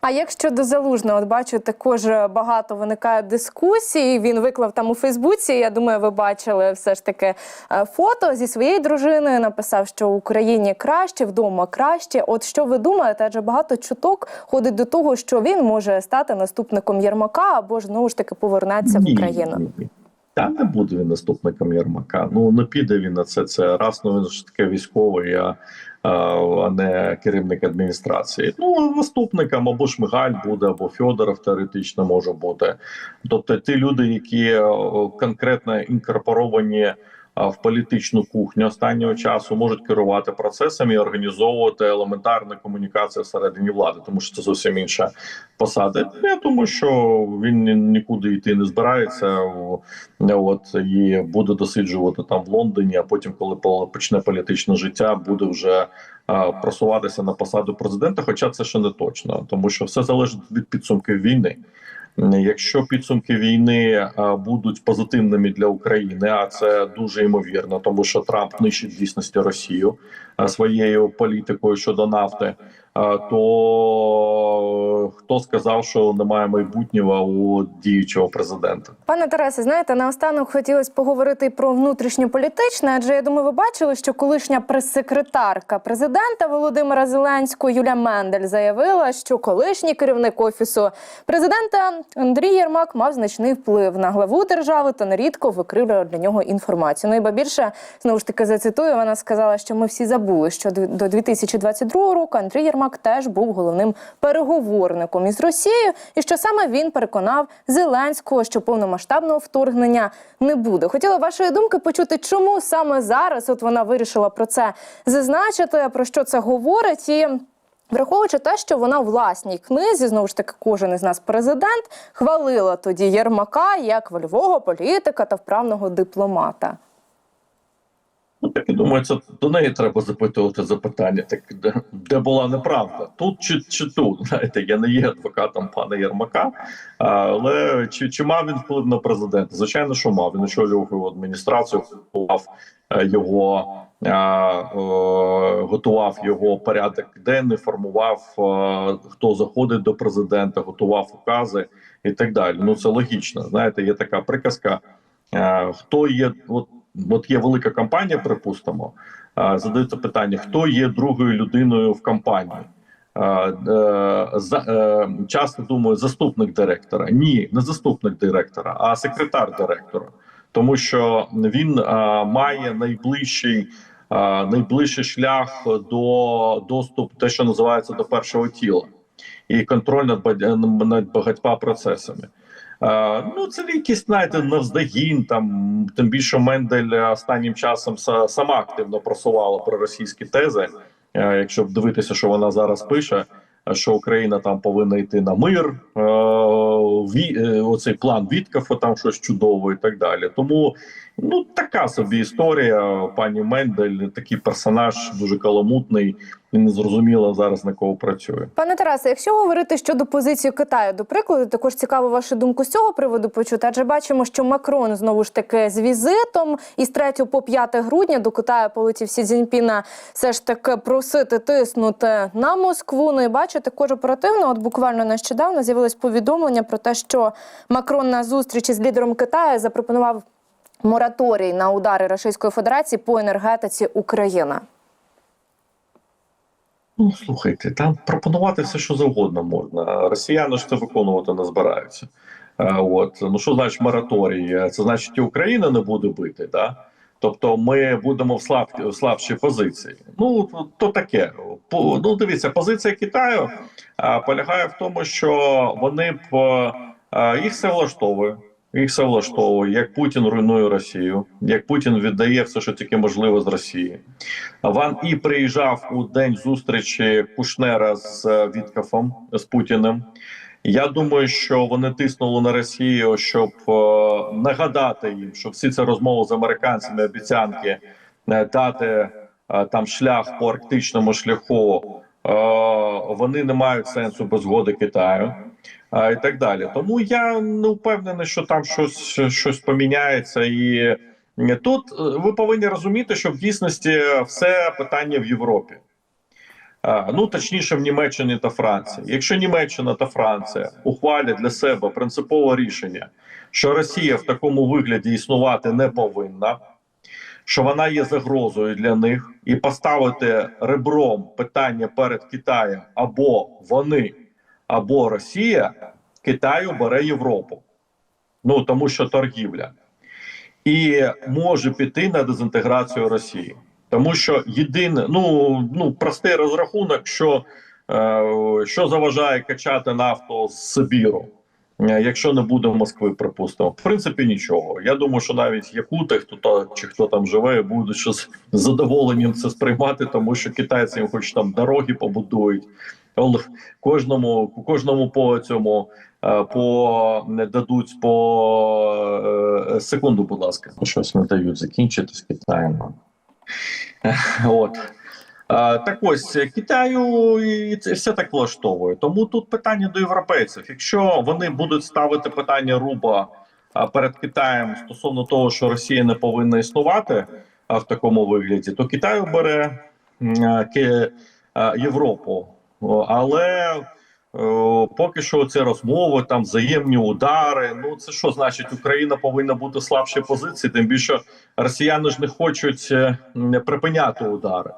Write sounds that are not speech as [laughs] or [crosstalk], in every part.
А як щодо залужного, от бачу, також багато виникає дискусій. Він виклав там у Фейсбуці. Я думаю, ви бачили все ж таки е, фото зі своєю дружиною. Написав, що в Україні краще, вдома краще. От що ви думаєте? Адже багато чуток ходить до того, що він може стати наступником Єрмака або ж знову ж таки повернеться в Україну. ні, ні. Та не буде він наступником Єрмака. Ну не піде він на це. Це раз ну він ж таке військовий, а, а, не керівник адміністрації. Ну наступником або Шмигаль буде, або Фьодоров теоретично може бути. Тобто ті люди, які конкретно інкорпоровані в політичну кухню останнього часу, можуть керувати процесами і організовувати елементарну комунікацію всередині влади, тому що це зовсім інша посада. Я думаю, що він нікуди йти не збирається. От і буде досліджувати там в Лондоні. А потім, коли почне політичне життя, буде вже просуватися на посаду президента. Хоча це ще не точно, тому що все залежить від підсумків війни. Якщо підсумки війни будуть позитивними для України, а це дуже ймовірно, тому що Трамп нищить в дійсності Росію своєю політикою щодо нафти. То хто сказав, що немає майбутнього у діючого президента? Пане Тарасе, знаєте, наостанок хотілося поговорити про внутрішньополітичне, адже я думаю, ви бачили, що колишня прес-секретарка президента Володимира Зеленського Юля Мендель заявила, що колишній керівник офісу президента Андрій Єрмак мав значний вплив на главу держави та нерідко викривлював для нього інформацію. Ну і ба більше знову ж таки зацитую. Вона сказала, що ми всі забули, що до 2022 року Андрій Єрмак теж був головним переговорником із Росією, і що саме він переконав Зеленського, що повномасштабного вторгнення не буде. Хотіла вашої думки почути, чому саме зараз от вона вирішила про це зазначити, про що це говорить і. Враховуючи те, що вона у власній книзі, знову ж таки, кожен із нас президент хвалила тоді Єрмака як вольового політика та вправного дипломата. Ну так я думаю, це до неї треба запитувати запитання. Так де, де була неправда? Тут чи, чи тут? [laughs] Знаєте, я не є адвокатом пана Єрмака, але чи, чи мав він вплив на президента? Звичайно, що мав. Він очолював його адміністрацію, готував е, його. Готував його порядок денний, формував е, хто заходить до президента, готував укази і так далі. Ну це логічно. Знаєте, є така приказка. е, Хто є, от от є велика компанія, припустимо, задається питання: хто є другою людиною в компанії? Е, за- е, Часто думаю, заступник директора. Ні, не заступник директора, а секретар директора, тому що він має найближчий. Найближчий шлях до доступу, те, що називається до першого тіла, і контроль над над багатьма процесами. Е, ну, це якісь, знаєте, навздогін, там тим більше Мендель останнім часом са- сама активно просувала проросійські тези. Е, якщо дивитися, що вона зараз пише, що Україна там повинна йти на мир, е, ві, оцей план Віткафа, там щось чудово і так далі. Тому ну така собі історія. Пані Мендель, такий персонаж дуже каламутний і незрозуміло зараз на кого працює. Пане Тарасе, якщо говорити щодо позиції Китаю, до прикладу, також цікаво вашу думку з цього приводу почути. Адже бачимо, що Макрон знову ж таки з візитом із 3 по 5 грудня до Китаю полетів Сі Цзіньпіна все ж таки просити тиснути на Москву. Ну і бачу також оперативно. От буквально нещодавно з'явилось повідомлення про те, що Макрон на зустрічі з лідером Китаю запропонував мораторій на удари Російської Федерації по енергетиці України. Ну, слухайте, там пропонувати все, що завгодно можна. Росіяни ж це виконувати не збираються. Е, От ну що значить мораторій? Е, Це значить, і Україна не буде бити, да? Тобто ми будемо в слаб, в слабшій позиції. Ну то таке. По- Ну дивіться, позиція Китаю а, полягає в тому, що вони б а, їх все влаштовує. Їх все влаштовує, як Путін руйнує Росію, як Путін віддає все, що тільки можливо з Росії. Ван І приїжджав у день зустрічі Кушнера з е, Віткафом з Путіним. Я думаю, що вони тиснули на Росію, щоб е, нагадати їм, що всі ці розмови з американцями, обіцянки е, дати там шлях по арктичному шляху. Вони не мають сенсу без згоди Китаю і так далі. Тому я не впевнений, що там щось, щось поміняється і Тут е, ви повинні розуміти, що в дійсності все питання в Європі. ну точніше в Німеччині та Франції. Якщо Німеччина та Франція ухвалять для себе принципове рішення, що Росія в такому вигляді існувати не повинна, що вона є загрозою для них, і поставити ребром питання перед Китаєм або вони, або Росія, Китаю бере Європу. Ну тому що торгівля і може піти на дезінтеграцію Росії, тому що єдине, ну ну простий розрахунок, що, е, що заважає качати нафту з Сибіру. е, Якщо не буде Москви, припустимо, в принципі нічого. Я думаю, що навіть якути, хто та чи хто там живе, будуть ще з задоволенням це сприймати, тому що китайці хоч там дороги побудують, кожному кожному по цьому е, по не дадуть по е, секунду, будь ласка, щось не дають закінчити з Китаєм. [laughs] От. Е, Так ось Китаю і це все так влаштовує. Тому тут питання до європейців. Якщо вони будуть ставити питання руба перед Китаєм стосовно того, що Росія не повинна існувати в такому вигляді, то Китай бере м, а, Ки- а, Європу. Але поки що це розмови, там взаємні удари. Ну це що значить, Україна повинна бути слабшій позиції, тим більше росіяни ж не хочуть е, припиняти удари.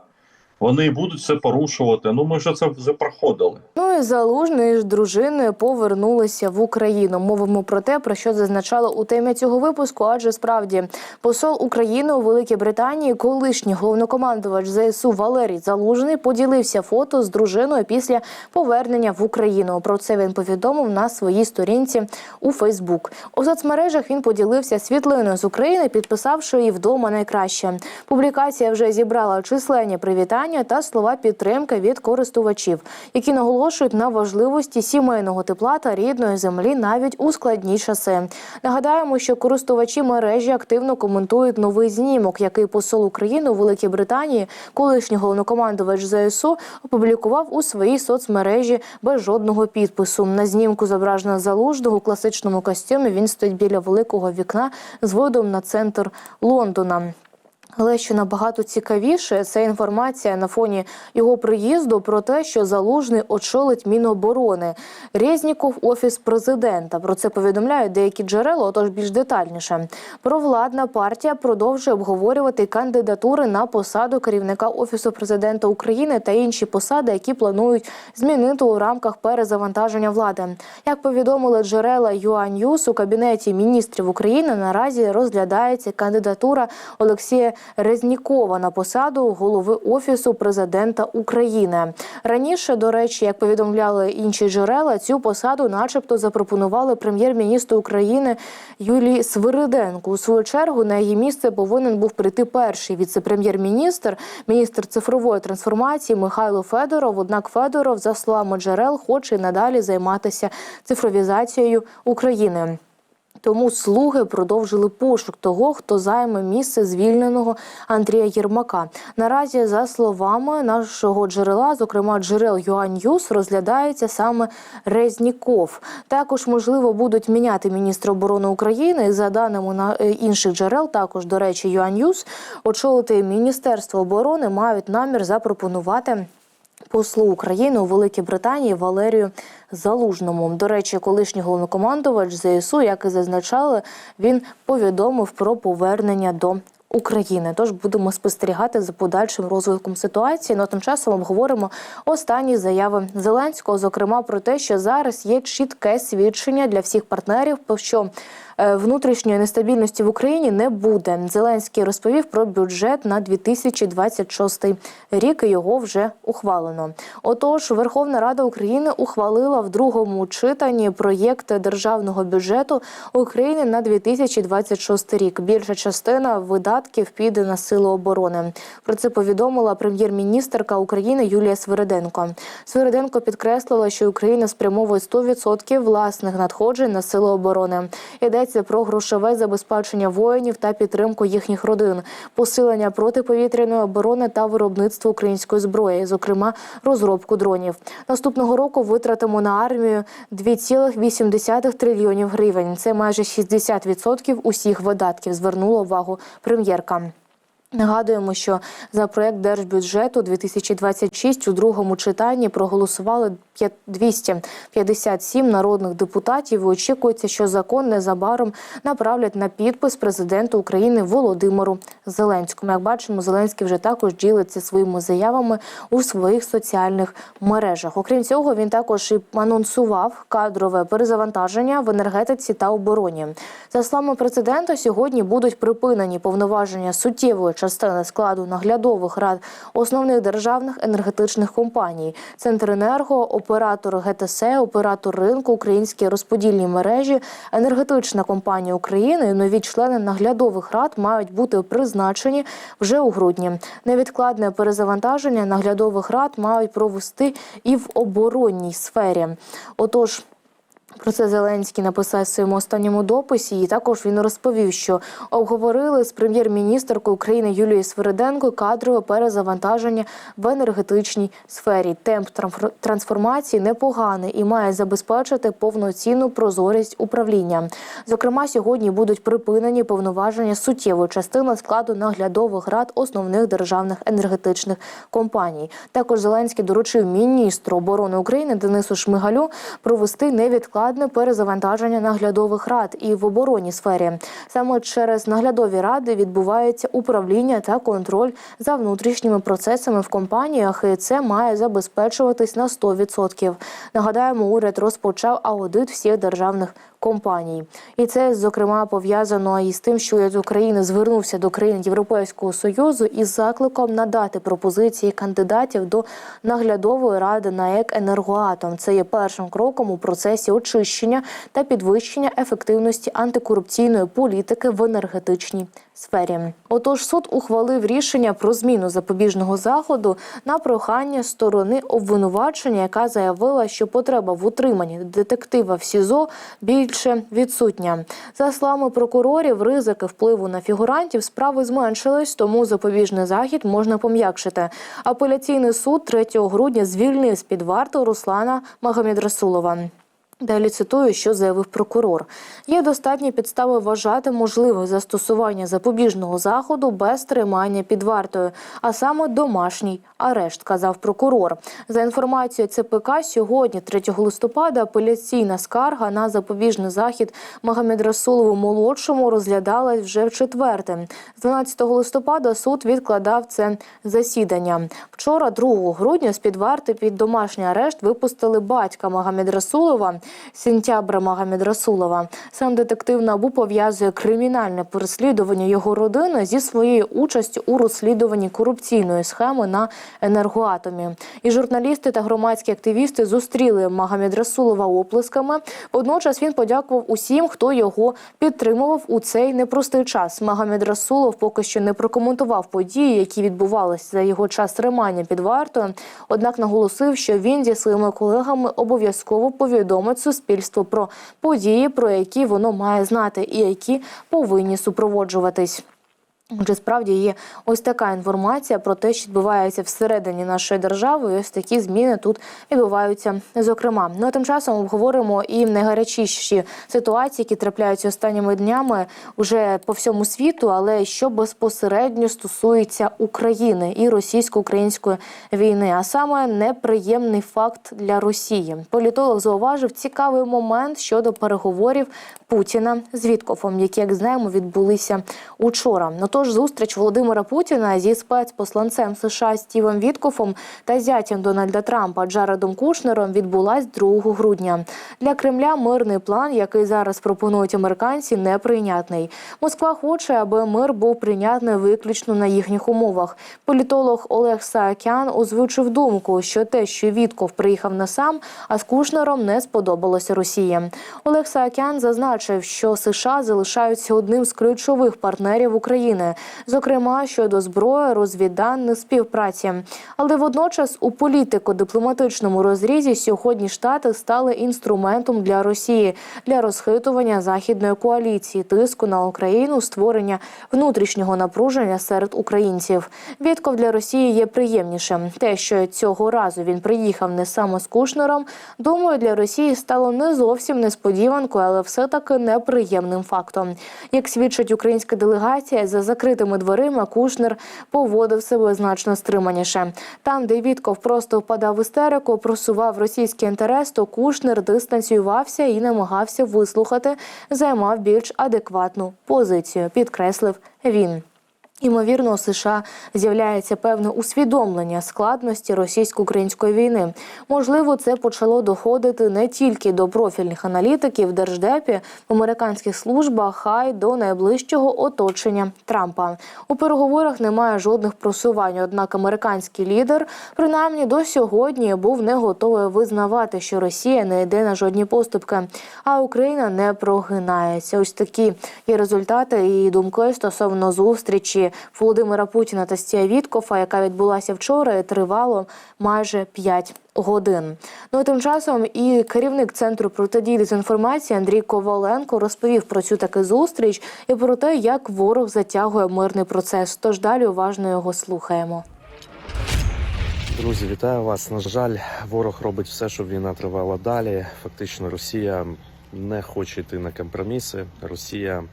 Вони будуть це порушувати. Ну ми вже це вже проходили. Ну і залужний з дружиною повернулися в Україну. Мовимо про те, про що зазначало у темі цього випуску. Адже справді посол України у Великій Британії, колишній головнокомандувач ЗСУ Валерій Залужний, поділився фото з дружиною після повернення в Україну. Про це він повідомив на своїй сторінці у Фейсбук. У соцмережах він поділився світлиною з України, підписавши її вдома найкраще. Публікація вже зібрала численні привітання та слова підтримки від користувачів, які наголошують на важливості сімейного тепла та рідної землі навіть у складні часи. Нагадаємо, що користувачі мережі активно коментують новий знімок, який посол України у Великій Британії, колишній головнокомандувач ЗСУ, опублікував у своїй соцмережі без жодного підпису. На знімку зображено залужного у класичному костюмі. Він стоїть біля великого вікна з видом на центр Лондона. Але що набагато цікавіше, це інформація на фоні його приїзду про те, що залужний очолить Міноборони Резніков офіс президента. Про це повідомляють деякі джерела. Отож більш детальніше. Провладна партія продовжує обговорювати кандидатури на посаду керівника офісу президента України та інші посади, які планують змінити у рамках перезавантаження влади. Як повідомили джерела ЮАНьюз, у кабінеті міністрів України наразі розглядається кандидатура Олексія Резнікова на посаду голови офісу президента України. Раніше, до речі, як повідомляли інші джерела, цю посаду, начебто, запропонували прем'єр-міністру України Юлії Свириденко. У свою чергу на її місце повинен був прийти перший віце-прем'єр-міністр, міністр цифрової трансформації Михайло Федоров. Однак Федоров, за словами джерел, хоче й надалі займатися цифровізацією України. Тому слуги продовжили пошук того, хто займе місце звільненого Андрія Єрмака. Наразі, за словами нашого джерела, зокрема джерел ЮАНьюз, розглядається саме Резніков. Також можливо будуть міняти міністра оборони України. За даними на е, інших джерел, також до речі, ЮАНьюз, очолити міністерство оборони мають намір запропонувати послу України у Великій Британії Валерію Залужному. До речі, колишній головнокомандувач ЗСУ, як і зазначали, він повідомив про повернення до. України, тож будемо спостерігати за подальшим розвитком ситуації. Ну, а тим часом обговоримо останні заяви Зеленського, зокрема про те, що зараз є чітке свідчення для всіх партнерів, що внутрішньої нестабільності в Україні не буде. Зеленський розповів про бюджет на 2026 рік. і Його вже ухвалено. Отож, Верховна Рада України ухвалила в другому читанні проєкт державного бюджету України на 2026 рік. Більша частина видатків піде на сили оборони. Про це повідомила прем'єр-міністерка України Юлія Свириденко. Свириденко підкреслила, що Україна спрямовує 100% власних надходжень на сили оборони. Йдеться про грошове забезпечення воїнів та підтримку їхніх родин, посилення протиповітряної оборони та виробництво української зброї, зокрема розробку дронів. Наступного року витратимо на армію 2,8 трильйонів гривень. Це майже 60% усіх видатків. Звернула увагу прем'єрка. Нагадуємо, що за проект держбюджету 2026 у другому читанні проголосували п'ят- 257 народних депутатів. І очікується, що закон незабаром направлять на підпис президенту України Володимиру Зеленському. Як бачимо, Зеленський вже також ділиться своїми заявами у своїх соціальних мережах. Окрім цього, він також і анонсував кадрове перезавантаження в енергетиці та обороні. За словами президента, сьогодні будуть припинені повноваження суттєвої частини складу наглядових рад основних державних енергетичних компаній: Центренерго, оператор ГТС, оператор ринку, українські розподільні мережі, енергетична компанія України. Нові члени наглядових рад мають бути призначені вже у грудні. Невідкладне перезавантаження наглядових рад мають провести і в оборонній сфері. Отож. Про це Зеленський написав в своєму останньому дописі. І також він розповів, що обговорили з прем'єр-міністркою України Юлією Свириденко кадрове перезавантаження в енергетичній сфері. Темп трансформації непоганий і має забезпечити повноцінну прозорість управління. Зокрема, сьогодні будуть припинені повноваження суттєвої частини складу наглядових рад основних державних енергетичних компаній. Також Зеленський доручив міністру оборони України Денису Шмигалю провести невідкладне перезавантаження наглядових рад і в оборонній сфері. Саме через наглядові ради відбувається управління та контроль за внутрішніми процесами в компаніях, і це має забезпечуватись на 100%. Нагадаємо, уряд розпочав аудит всіх державних компаній. І це зокрема пов'язано із тим, що уряд України звернувся до країн Європейського союзу із закликом надати пропозиції кандидатів до наглядової ради НАЕК «Енергоатом». Це є першим кроком у процесі очищення та підвищення ефективності антикорупційної політики в енергетичній сфері. Отож, суд ухвалив рішення про зміну запобіжного заходу на прохання сторони обвинувачення, яка заявила, що потреба в утриманні детектива в СІЗО більше відсутня. За словами прокурорів, ризики впливу на фігурантів справи зменшились, тому запобіжний захід можна пом'якшити. Апеляційний суд 3 грудня звільнив з під варти Руслана Магомедрасулова. Далі цитую, що заявив прокурор. Є достатні підстави вважати можливе застосування запобіжного заходу без тримання під вартою, а саме домашній арешт, казав прокурор. За інформацією ЦПК, сьогодні, 3 листопада, апеляційна скарга на запобіжний захід Магомедрасулову молодшому розглядалась вже в четверте. З 12 листопада суд відкладав це засідання. Вчора, 2 грудня, з під варти під домашній арешт випустили батька Магомедрасулова Сентябра Магомедрасулова. Сам детектив НАБУ пов'язує кримінальне переслідування його родини зі своєю участю у розслідуванні корупційної схеми на енергоатомі. І журналісти та громадські активісти зустріли Магомедрасулова оплесками. Водночас він подякував усім, хто його підтримував у цей непростий час. Магомедрасулов поки що не прокоментував події, які відбувалися за його час тримання під вартою. Однак наголосив, що він зі своїми колегами обов'язково повідомить суспільство про події, про які воно має знати, і які повинні супроводжуватись. Отже, справді є ось така інформація про те, що відбувається всередині нашої держави. І ось такі зміни тут відбуваються. Зокрема, ну а тим часом обговоримо і найгарячіші ситуації, які трапляються останніми днями вже по всьому світу, але що безпосередньо стосується України і російсько-української війни, а саме неприємний факт для Росії. Політолог зауважив цікавий момент щодо переговорів Путіна з Віткофом, які, як знаємо, відбулися учора. Ну тож зустріч Володимира Путіна зі спецпосланцем США Стівом Віткофом та зятям Дональда Трампа Джаредом Кушнером відбулась 2 грудня. Для Кремля мирний план, який зараз пропонують американці, неприйнятний. Москва хоче, аби мир був прийнятний виключно на їхніх умовах. Політолог Олег Саакян озвучив думку, що те, що Вітков приїхав не сам, а з Кушнером не сподобалося Росії. Олег Саакян зазначив, що США залишаються одним з ключових партнерів України, зокрема щодо зброї, розвідданих співпраці. Але водночас у політико-дипломатичному розрізі сьогодні штати стали інструментом для Росії для розхитування західної коаліції, тиску на Україну, створення внутрішнього напруження серед українців. Вітков для Росії є приємнішим. Те, що цього разу він приїхав не саме з Кушнером, думаю, для Росії стало не зовсім несподіванкою, але все таки неприємним фактом. Як свідчить українська делегація за закритими дверима Кушнер поводив себе значно стриманіше. Там, де Вітков просто впадав в істерику, просував російський інтерес, то Кушнер дистанціювався і намагався вислухати, займав більш адекватну позицію, підкреслив він. Ймовірно, у США з'являється певне усвідомлення складності російсько-української війни. Можливо, це почало доходити не тільки до профільних аналітиків в держдепі, в американських службах, а й до найближчого оточення Трампа. У переговорах немає жодних просувань. Однак американський лідер, принаймні до сьогодні, був не готовий визнавати, що Росія не йде на жодні поступки, а Україна не прогинається. Ось такі є результати і думки стосовно зустрічі Володимира Путіна та Стія Віткофа, яка відбулася вчора, і тривало майже 5 годин. Ну а тим часом і керівник центру протидії дезінформації Андрій Коваленко розповів про цю таку зустріч і про те, як ворог затягує мирний процес. Тож далі уважно його слухаємо. Друзі, вітаю вас. На жаль, ворог робить все, щоб війна тривала далі. Фактично, Росія не хоче йти на компроміси. Росія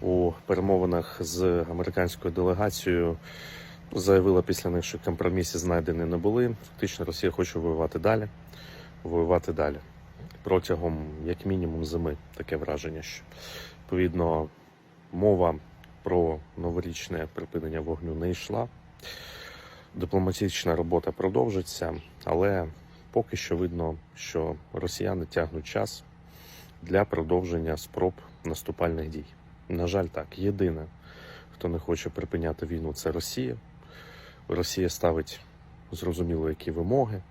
у перемовинах з американською делегацією заявила після них, що компроміси знайдені не були. Фактично, Росія хоче воювати далі, воювати далі протягом, як мінімум, зими. Таке враження, що відповідно мова про новорічне припинення вогню не йшла. Дипломатична робота продовжиться, але поки що видно, що росіяни тягнуть час для продовження спроб наступальних дій. На жаль, так, єдине, хто не хоче припиняти війну, це Росія. Росія ставить зрозуміло, які вимоги.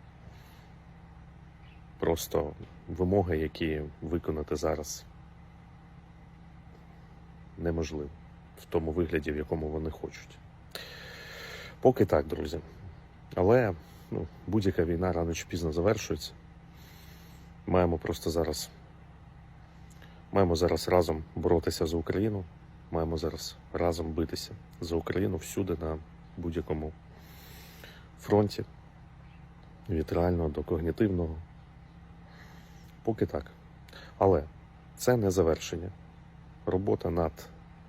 Просто вимоги, які виконати зараз неможливо в тому вигляді, в якому вони хочуть. Поки так, друзі. Але ну, будь-яка війна рано чи пізно завершується. Маємо просто зараз. Маємо зараз разом боротися за Україну. Маємо зараз разом битися за Україну всюди на будь-якому фронті. Від реального до когнітивного. Поки так. Але це не завершення. Робота над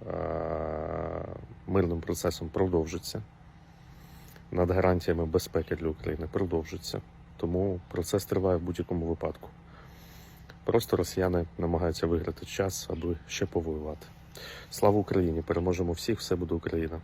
е- мирним процесом продовжиться над гарантіями безпеки для України продовжиться. Тому процес триває в будь-якому випадку. Просто росіяни намагаються виграти час, аби ще повоювати. Слава Україні! Переможемо всіх! Все буде Україна!